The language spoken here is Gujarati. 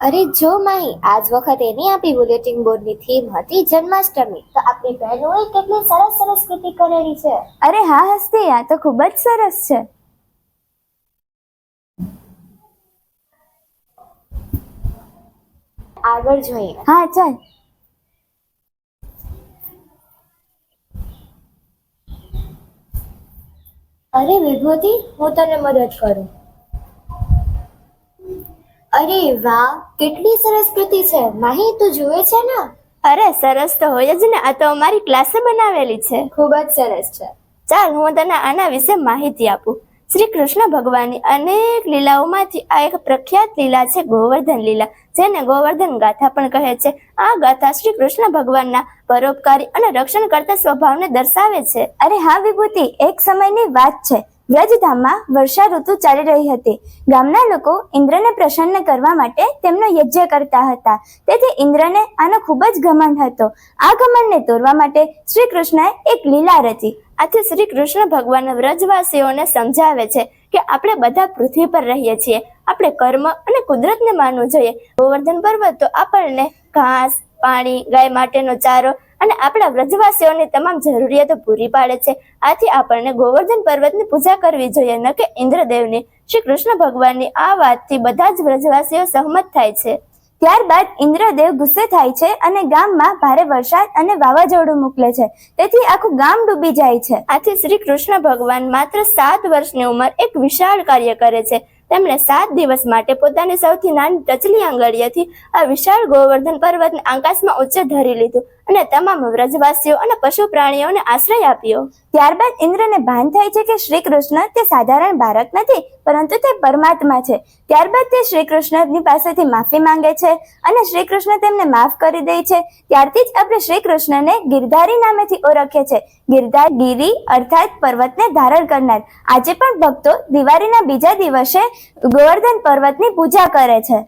અરે જો માહી આજ વખત એની આપી બુલેટિન બોર્ડની થીમ હતી જન્માષ્ટમી તો આપણી બહેનોએ કેટલી સરસ સરસ કૃતિ કરેલી છે. અરે હા હસ્તી આ તો ખૂબ જ સરસ છે. આગળ જોઈએ. હા ચાલ. અરે વિભૂતિ હું તને મદદ કરું. અરે વાહ કેટલી સરસ કૃતિ છે. માહી તું જુએ છે ને? અરે સરસ તો હોય જ ને. આ તો અમારી ક્લાસે બનાવેલી છે. ખૂબ જ સરસ છે. ચાલ હું તને આના વિશે માહિતી આપું. શ્રી કૃષ્ણ ભગવાનની અનેક લીલાઓમાંથી આ એક પ્રખ્યાત લીલા છે ગોવર્ધન લીલા જેને ગોવર્ધન ગાથા પણ કહે છે. આ ગાથા શ્રી કૃષ્ણ ભગવાનના પરોપકારી અને રક્ષણ કરતા સ્વભાવને દર્શાવે છે. અરે હા વિભૂતિ એક સમયની વાત છે. વ્રજધામમાં વર્ષા ઋતુ ચાલી રહી હતી. ગામના લોકો ઇન્દ્રને પ્રસન્ન કરવા માટે તેમનો યજ્ઞ કરતા હતા. તેથી ઇન્દ્રને આનો ખૂબ જ ઘમંડ હતો. આ ઘમંડને તોડવા માટે શ્રી કૃષ્ણએ એક લીલા રચી, આથી શ્રી કૃષ્ણ ભગવાન વ્રજવાસીઓને સમજાવે છે કે આપણે બધા પૃથ્વી પર રહીએ છીએ. આપણે કર્મ અને કુદરતને માનવું જોઈએ. ગોવર્ધન પર્વત તો આપણને ઘાસ, પાણી, ગાય માટેનો ચારો અને આપણા વ્રજવાસીઓની તમામ જરૂરિયાતો પૂરી પાડે છે. આથી આપણને ગોવર્ધન પર્વતની પૂજા કરવી જોઈએ, ન કે ઇન્દ્રદેવની. શ્રી કૃષ્ણ ભગવાનની આ વાતથી બધા જ વ્રજવાસીઓ સહમત થાય છે. ત્યારબાદ ઇન્દ્રદેવ ગુસ્સે થાય છે અને ગામમાં ભારે વરસાદ અને વાવાઝોડું મોકલે છે. તેથી આખું ગામ ડૂબી જાય છે. આથી શ્રી કૃષ્ણ ભગવાન માત્ર સાત વર્ષની ઉંમર એક વિશાળ કાર્ય કરે છે. તેમણે સાત દિવસ માટે પોતાની સૌથી નાની ટચલી આંગળીએથી આ વિશાળ ગોવર્ધન પર્વતને આકાશમાં ઉચ્ચ ધરી લીધું. અને તમામ વ્રજવાસીઓ અને પશુ પ્રાણીઓને આશ્રય આપ્યો. ત્યારબાદ ઇન્દ્રને ભાન થાય છે કે શ્રી કૃષ્ણ તે સાધારણ બાળક નથી, પરંતુ તે પરમાત્મા છે. ત્યારબાદ તે શ્રી કૃષ્ણની પાસેથી માફી માંગે છે અને શ્રી કૃષ્ણ તેમને માફ કરી દે છે. ત્યારથી જ આપણે શ્રી કૃષ્ણને ગિરધારી નામેથી ઓળખીએ છે. ગિરધાર, ગિરી અર્થાત પર્વતને ધારણ કરનાર. આજે પણ ભક્તો દિવાળીના બીજા દિવસે ગોવર્ધન પર્વતની પૂજા કરે છે.